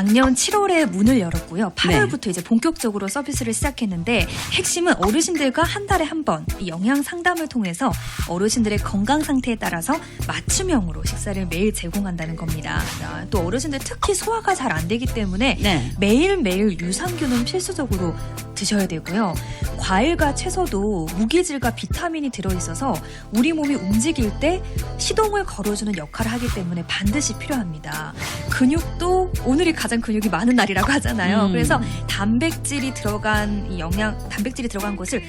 작년 7월에 문을 열었고요. 8월부터 네. 이제 본격적으로 서비스를 시작했는데 핵심은 어르신들과 한 달에 한 번 영양 상담을 통해서 어르신들의 건강 상태에 따라서 맞춤형으로 식사를 매일 제공한다는 겁니다. 아, 또 어르신들 특히 소화가 잘 안 되기 때문에 네. 매일매일 유산균은 필수적으로 드셔야 되고요. 과일과 채소도 무기질과 비타민이 들어있어서 우리 몸이 움직일 때 시동을 걸어주는 역할을 하기 때문에 반드시 필요합니다. 근육도 오늘이 가장 근육이 많은 날이라고 하잖아요. 음. 그래서 단백질이 들어간 이 영양, 단백질이 들어간 것을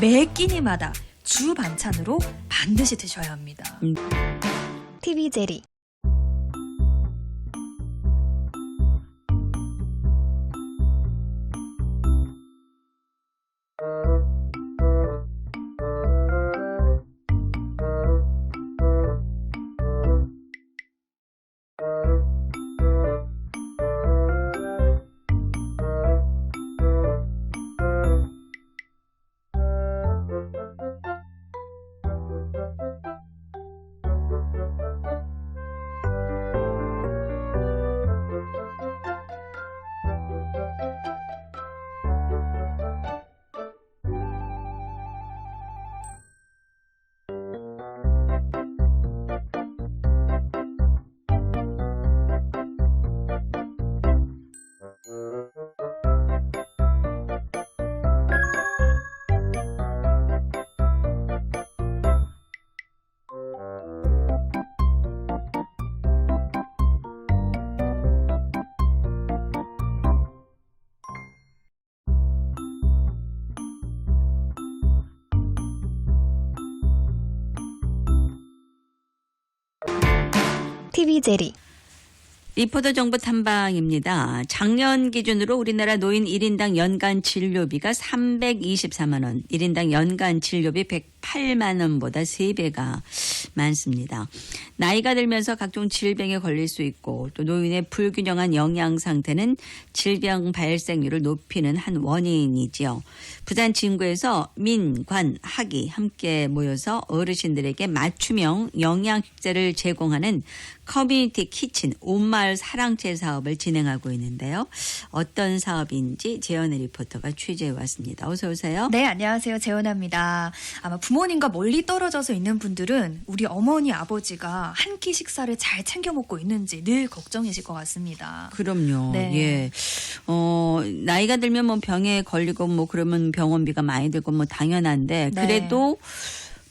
매 끼니마다 주 반찬으로 반드시 드셔야 합니다. 음. TV 제리. TV 제 리. 리포터 정보 탐방입니다. 작년 기준으로 우리나라 노인 1인당 연간 진료비가 324만 원, 1인당 연간 진료비 108만 원보다 3배가 많습니다. 나이가 들면서 각종 질병에 걸릴 수 있고 또 노인의 불균형한 영양 상태는 질병 발생률을 높이는 한 원인이지요. 부산 진구에서 민, 관, 학이 함께 모여서 어르신들에게 맞춤형 영양 식재를 제공하는 커뮤니티 키친 온마 을 사랑채 사업을 진행하고 있는데요. 어떤 사업인지 재현의 리포터가 취재해 왔습니다. 어서 오세요. 네, 안녕하세요. 재원아입니다. 아마 부모님과 멀리 떨어져서 있는 분들은 우리 어머니, 아버지가 한 끼 식사를 잘 챙겨 먹고 있는지 늘 걱정이실 것 같습니다. 그럼요. 네. 예. 어, 나이가 들면 뭐 병에 걸리고 뭐 그러면 병원비가 많이 들고 뭐 당연한데 네. 그래도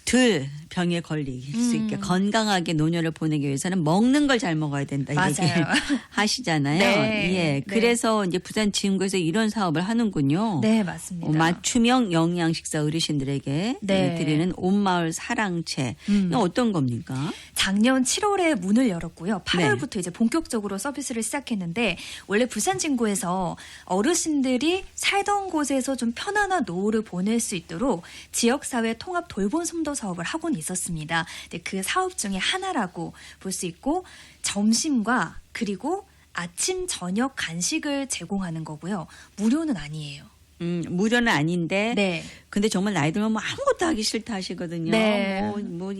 덜 병에 걸릴 수 있게 음. 건강하게 노년을 보내기 위해서는 먹는 걸 잘 먹어야 된다. 이 맞아요. 얘기 하시잖아요. 네. 예. 네. 그래서 이제 부산 지금구에서 이런 사업을 하는군요. 네, 어, 맞습니다. 맞춤형 영양 식사 어르신들에게 네. 드리는 온마을 사랑채. 음. 이거 어떤 겁니까? 작년 7월에 문을 열었고요. 네. 8월부터 이제 본격적으로 서비스를 시작했는데 원래 부산 진구에서 어르신들이 살던 곳에서 좀 편안한 노후를 보낼 수 있도록 지역사회 통합 돌봄 섬도 사업을 하고는 있 었습니다. 근데 그 사업 중에 하나라고 볼 수 있고 점심과 그리고 아침 저녁 간식을 제공하는 거고요. 무료는 아니에요. 음, 무료는 아닌데 네. 근데 정말 나이 들면 뭐 아무것도 하기 싫다 하시거든요. 네. 뭐, 뭐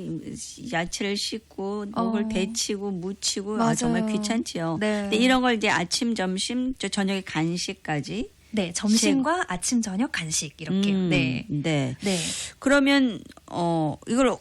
야채를 씻고 목을 어. 데치고 무치고 아. 정말 귀찮지요. 네. 근데 이런 걸 이제 아침, 점심, 저 저녁에 간식까지 네, 점심과 아침 저녁 간식 이렇게. 음, 네. 네. 네. 그러면 어 이걸 어,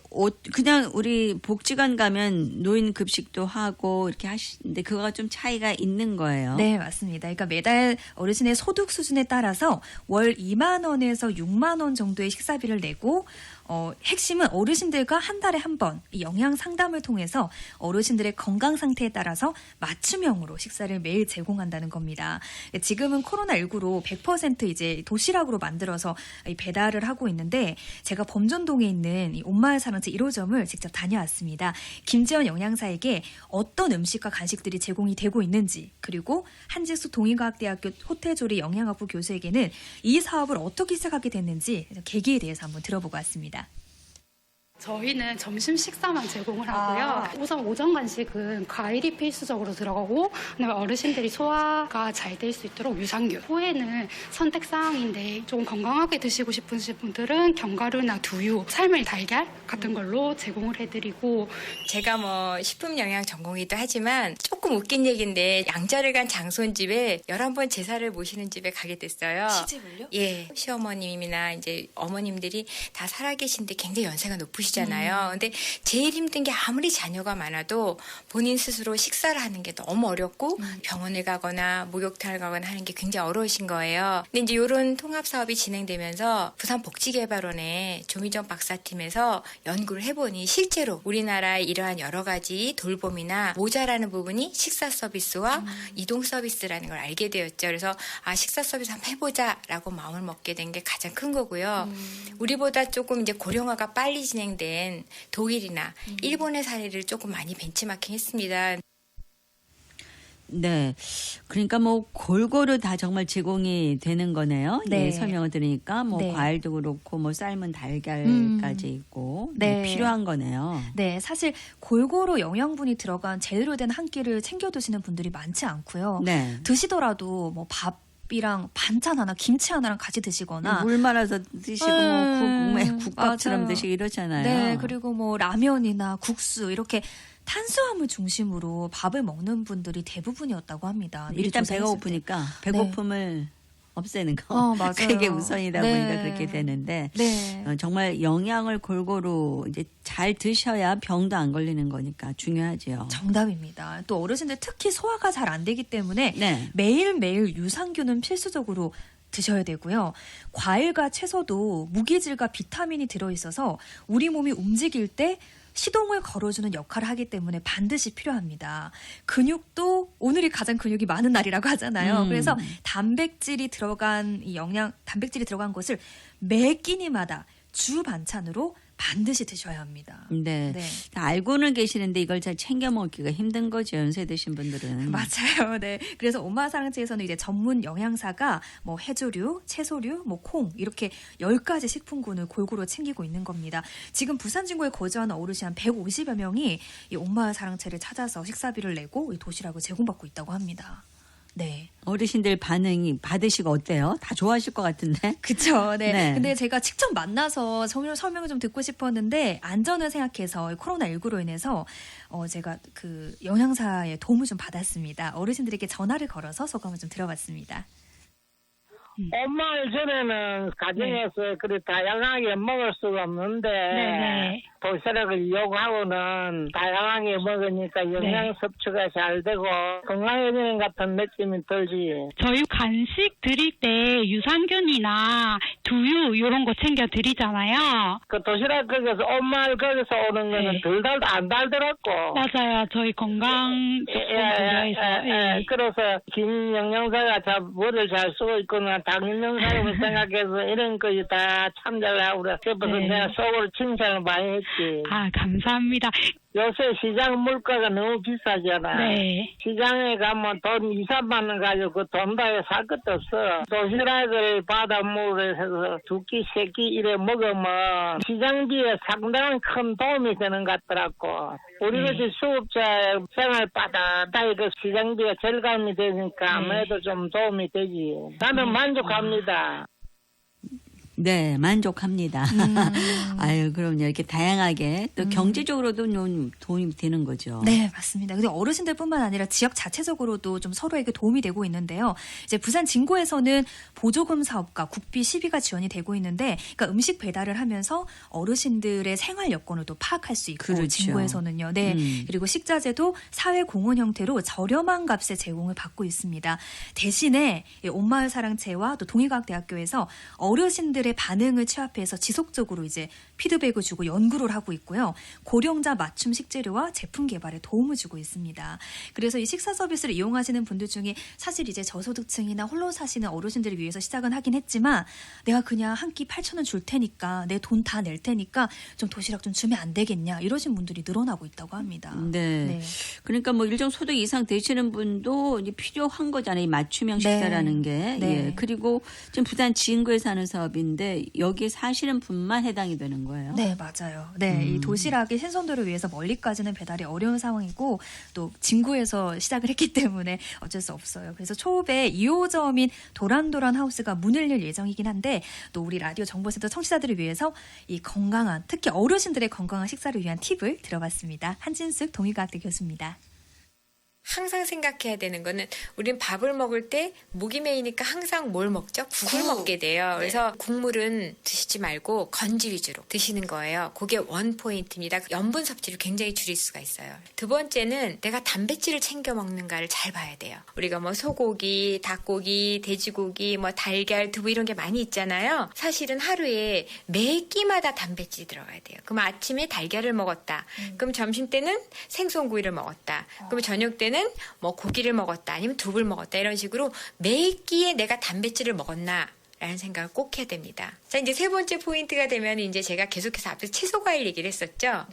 그냥 우리 복지관 가면 노인 급식도 하고 이렇게 하시는데 그거가 좀 차이가 있는 거예요. 네, 맞습니다. 그러니까 매달 어르신의 소득 수준에 따라서 월 2만 원에서 6만 원 정도의 식사비를 내고 어, 핵심은 어르신들과 한 달에 한 번 이 영양 상담을 통해서 어르신들의 건강 상태에 따라서 맞춤형으로 식사를 매일 제공한다는 겁니다. 지금은 코로나19로 100% 이제 도시락으로 만들어서 이 배달을 하고 있는데 제가 범전동에 있는 이 온마을 사랑채 1호점을 직접 다녀왔습니다. 김지원 영양사에게 어떤 음식과 간식들이 제공이 되고 있는지 그리고 한지수 동의과학대학교 호텔조리 영양학부 교수에게는 이 사업을 어떻게 시작하게 됐는지 계기에 대해서 한번 들어보고 왔습니다. 저희는 점심 식사만 제공을 하고요. 아. 우선 오전 간식은 과일이 필수적으로 들어가고 그다음에 어르신들이 소화가 잘 될 수 있도록 유산균. 후에는 선택 사항인데 좀 건강하게 드시고 싶으신 분들은 견과류나 두유, 삶을 달걀 같은 걸로 제공을 해드리고 제가 뭐 식품 영양 전공이기도 하지만 조금 웃긴 얘기인데 양자를 간 장손 집에 11번 제사를 모시는 집에 가게 됐어요. 시집을요? 예. 시어머님이나 이제 어머님들이 다 살아계신데 굉장히 연세가 높으 시잖아요. 근데 제일 힘든 게 아무리 자녀가 많아도 본인 스스로 식사를 하는 게 너무 어렵고 병원을 가거나 목욕탕을 가거나 하는 게 굉장히 어려우신 거예요. 근데 이제 이런 통합 사업이 진행되면서 부산 복지개발원의 조미정 박사팀에서 연구를 해보니 실제로 우리나라의 이러한 여러 가지 돌봄이나 모자라는 부분이 식사 서비스와 이동 서비스라는 걸 알게 되었죠. 그래서 아 식사 서비스 한번 해보자라고 마음을 먹게 된 게 가장 큰 거고요. 우리보다 조금 이제 고령화가 빨리 진행 된 독일이나 일본의 사례를 조금 많이 벤치마킹했습니다. 네. 그러니까 뭐 골고루 다 정말 제공이 되는 거네요. 네. 예, 설명을 들으니까 뭐 네. 과일도 그렇고 뭐 삶은 달걀까지 있고 네. 네, 필요한 거네요. 네, 사실 골고루 영양분이 들어간 제대로 된 한 끼를 챙겨 드시는 분들이 많지 않고요. 네. 드시더라도 뭐 밥 이랑 반찬 하나, 김치 하나랑 같이 드시거나 물 말아서 드시고 음, 뭐 국, 국밥처럼 맞아요. 드시고 이러잖아요. 네, 그리고 뭐 라면이나 국수 이렇게 탄수화물 중심으로 밥을 먹는 분들이 대부분이었다고 합니다. 일단 배가 때. 고프니까 배고픔을 없애는 거. 어, 맞아요. 그게 우선이다 네. 보니까 그렇게 되는데 네. 어, 정말 영양을 골고루 이제 잘 드셔야 병도 안 걸리는 거니까 중요하죠. 정답입니다. 또 어르신들 특히 소화가 잘 안 되기 때문에 네. 매일매일 유산균은 필수적으로 드셔야 되고요. 과일과 채소도 무기질과 비타민이 들어있어서 우리 몸이 움직일 때 시동을 걸어주는 역할을 하기 때문에 반드시 필요합니다. 근육도 오늘이 가장 근육이 많은 날이라고 하잖아요. 음. 그래서 단백질이 들어간 이 영양, 단백질이 들어간 것을 매 끼니마다 주 반찬으로 반드시 드셔야 합니다. 네. 네. 다 알고는 계시는데 이걸 잘 챙겨 먹기가 힘든 거죠. 연세 드신 분들은. 맞아요. 네. 그래서 엄마 사랑채에서는 이제 전문 영양사가 뭐 해조류, 채소류, 뭐 콩 이렇게 10가지 식품군을 골고루 챙기고 있는 겁니다. 지금 부산 진구에 거주하는 어르신 한 150여 명이 이 엄마 사랑채를 찾아서 식사비를 내고 이 도시락을 제공받고 있다고 합니다. 네. 어르신들 반응이 받으시고 어때요? 다 좋아하실 것 같은데. 그쵸. 네. 네. 근데 제가 직접 만나서 설명, 설명을 좀 듣고 싶었는데, 안전을 생각해서 코로나 19로 인해서, 어, 제가 그 영양사의 도움을 좀 받았습니다. 어르신들에게 전화를 걸어서 소감을 좀 들어봤습니다. 엄마 전에는 가정에서 그리 다양하게 먹을 수가 없는데 네네. 도시락을 요구하고는 다양하게 먹으니까 영양 섭취가 잘 되고 건강해지는 같은 느낌이 들지. 저희 간식 드릴 때 유산균이나 두유 이런 거 챙겨 드리잖아요. 그 도시락 거기서 엄마 거기서 오는 거는 네. 덜 달도 안 달더라고. 맞아요. 저희 건강 예, 조금 예, 고려해서. 예, 예. 예. 그래서 김 영양사가 자 뭐를 잘 쓰고 있구나 사람을 생각해서 이런 거다 참작을 하고 그래. 그래서 네. 내가 속으로 칭찬을 많이 했지. 아, 감사합니다. 요새 시장 물가가 너무 비싸잖아. 네. 시장에 가면 돈 2, 3만 원 가지고 그 돈 다에 살 것도 없어. 도시락을 바닷물에 해서 두 끼, 세 끼 이래 먹으면 시장비에 상당한 큰 도움이 되는 것 같더라고. 우리 네. 같이 수급자 생활 빠듯하게 그 시장비가 절감이 되니까 아무래도 좀 도움이 되지. 나는 만족합니다. 네, 만족합니다. 음. 아유, 그럼요. 이렇게 다양하게 또 경제적으로도 좀 도움이 되는 거죠. 네, 맞습니다. 근데 어르신들뿐만 아니라 지역 자체적으로도 좀 서로에게 도움이 되고 있는데요. 이제 부산 진구에서는 보조금 사업과 국비 시비가 지원이 되고 있는데, 그러니까 음식 배달을 하면서 어르신들의 생활 여건을 또 파악할 수 있고 그렇죠. 진구에서는요. 네, 음. 그리고 식자재도 사회 공헌 형태로 저렴한 값에 제공을 받고 있습니다. 대신에 이 온마을 사랑채와 또 동의과학대학교에서 어르신들 의 반응을 취합해서 지속적으로 이제 피드백을 주고 연구를 하고 있고요. 고령자 맞춤 식재료와 제품 개발에 도움을 주고 있습니다. 그래서 이 식사 서비스를 이용하시는 분들 중에 사실 이제 저소득층이나 홀로 사시는 어르신들을 위해서 시작은 하긴 했지만 내가 그냥 한 끼 8천 원 줄 테니까 내 돈 다 낼 테니까 좀 도시락 좀 주면 안 되겠냐 이러신 분들이 늘어나고 있다고 합니다. 네. 그러니까 뭐 일정 소득 이상 되시는 분도 이제 필요한 거잖아요. 이 맞춤형 네. 식사라는 게. 네. 예. 그리고 지금 부산 진구에 사는 사업인 데 건데 여기에 사시는 분만 해당이 되는 거예요. 네, 맞아요. 네, 이 도시락이 신선도를 위해서 멀리까지는 배달이 어려운 상황이고 또 진구에서 시작을 했기 때문에 어쩔 수 없어요. 그래서 초읍에 2호점인 도란도란 하우스가 문을 열 예정이긴 한데 또 우리 라디오 정보센터 청취자들을 위해서 이 건강한 특히 어르신들의 건강한 식사를 위한 팁을 들어봤습니다. 한진숙 동의과학대 교수입니다. 항상 생각해야 되는 거는 우린 밥을 먹을 때 목이 메이니까 항상 뭘 먹죠? 국을 먹게 돼요. 그래서 국물은 드시지 말고 건지 위주로 드시는 거예요. 그게 원 포인트입니다. 염분 섭취를 굉장히 줄일 수가 있어요. 두 번째는 내가 단백질을 챙겨 먹는가를 잘 봐야 돼요. 우리가 뭐 소고기, 닭고기, 돼지고기, 뭐 달걀, 두부 이런 게 많이 있잖아요. 사실은 하루에 매 끼마다 단백질이 들어가야 돼요. 그럼 아침에 달걀을 먹었다. 그럼 점심 때는 생선구이를 먹었다. 그럼 저녁 때는 뭐 고기를 먹었다. 아니면 두부를 먹었다. 이런 식으로 매 끼에 내가 단백질을 먹었나. 라는 생각을 꼭 해야 됩니다. 자, 이제 세 번째 포인트가 되면 이제 제가 계속해서 앞에서 채소 과일 얘기를 했었죠.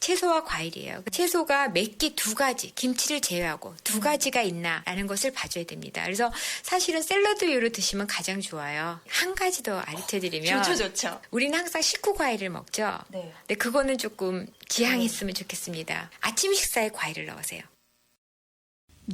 채소와 과일이에요. 그 채소가 몇 개 두 가지, 김치를 제외하고 두 가지가 있나라는 것을 봐줘야 됩니다. 그래서 사실은 샐러드류로 드시면 가장 좋아요. 한 가지 더 알려드리면 좋죠. 우리는 항상 식후 과일을 먹죠. 네. 근데 그거는 조금 지양했으면 좋겠습니다. 아침 식사에 과일을 넣으세요.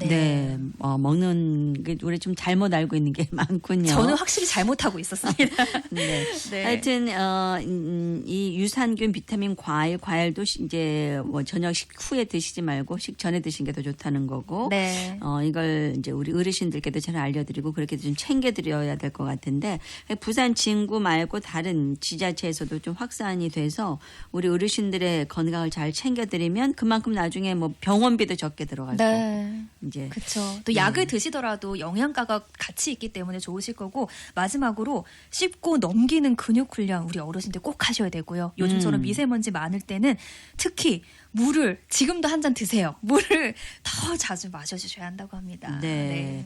네, 어, 먹는 게 우리 좀 잘못 알고 있는 게 많군요. 저는 확실히 잘못하고 있었습니다. 네. 네. 하여튼 어, 음, 이 유산균, 비타민, 과일, 과일도 시- 이제 뭐 저녁 식후에 드시지 말고 식 전에 드시는 게 더 좋다는 거고. 네. 어, 이걸 이제 우리 어르신들께도 잘 알려드리고 그렇게 좀 챙겨드려야 될 것 같은데 부산 진구 말고 다른 지자체에서도 좀 확산이 돼서 우리 어르신들의 건강을 잘 챙겨드리면 그만큼 나중에 뭐 병원비도 적게 들어갈 네. 이제 그렇죠. 또 약을 드시더라도 영양가가 같이 있기 때문에 좋으실 거고 마지막으로 씹고 넘기는 근육 훈련 우리 어르신들 꼭 하셔야 되고요. 요즘처럼 음. 미세먼지 많을 때는 특히 물을 지금도 한 잔 드세요. 물을 더 자주 마셔주셔야 한다고 합니다. 네.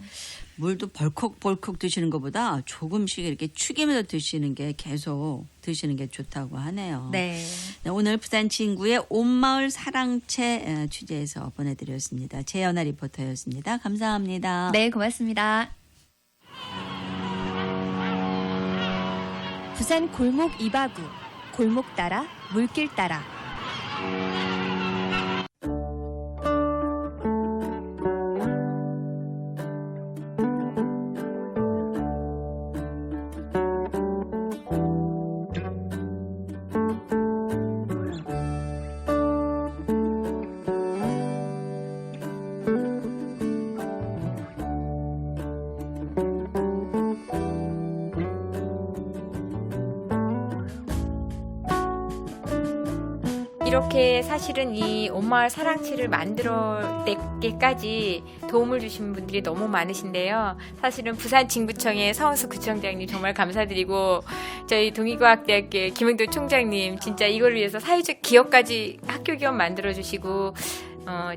물도 벌컥벌컥 드시는 것보다 조금씩 이렇게 축이면서 드시는 게 계속 드시는 게 좋다고 하네요. 네. 네, 오늘 부산 친구의 온마을 사랑채 에, 취재해서 보내드렸습니다. 재연아 리포터였습니다. 감사합니다. 네, 고맙습니다. 부산 골목 이바구 골목 따라 물길 따라 이렇게 사실은 이 온마을 사랑치를 만들어 내게까지 도움을 주신 분들이 너무 많으신데요. 사실은 부산 진구청의 서은수 구청장님 정말 감사드리고 저희 동의과학대학교 김영도 총장님 진짜 이걸 위해서 사회적 기업까지 학교 기업 만들어 주시고 어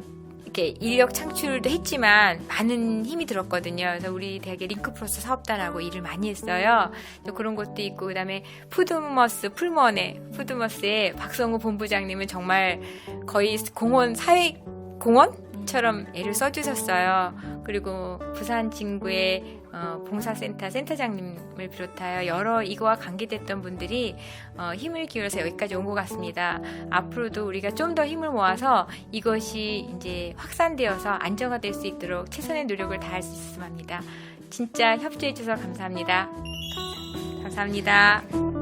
이렇게 인력 창출도 했지만 많은 힘이 들었거든요. 그래서 우리 대학의 링크프로스 사업단하고 일을 많이 했어요. 또 그런 것도 있고 그다음에 푸드머스 풀먼의 푸드머스의 박성우 본부장님은 정말 거의 공원 사회 공원처럼 애를 써주셨어요. 그리고 부산 진구의 어, 봉사센터 센터장님을 비롯하여 여러 이거와 관계됐던 분들이 어, 힘을 기울여서 여기까지 온 것 같습니다. 앞으로도 우리가 좀 더 힘을 모아서 이것이 이제 확산되어서 안정화될 수 있도록 최선의 노력을 다할 수 있으면 합니다. 진짜 협조해 주셔서 감사합니다. 감사합니다.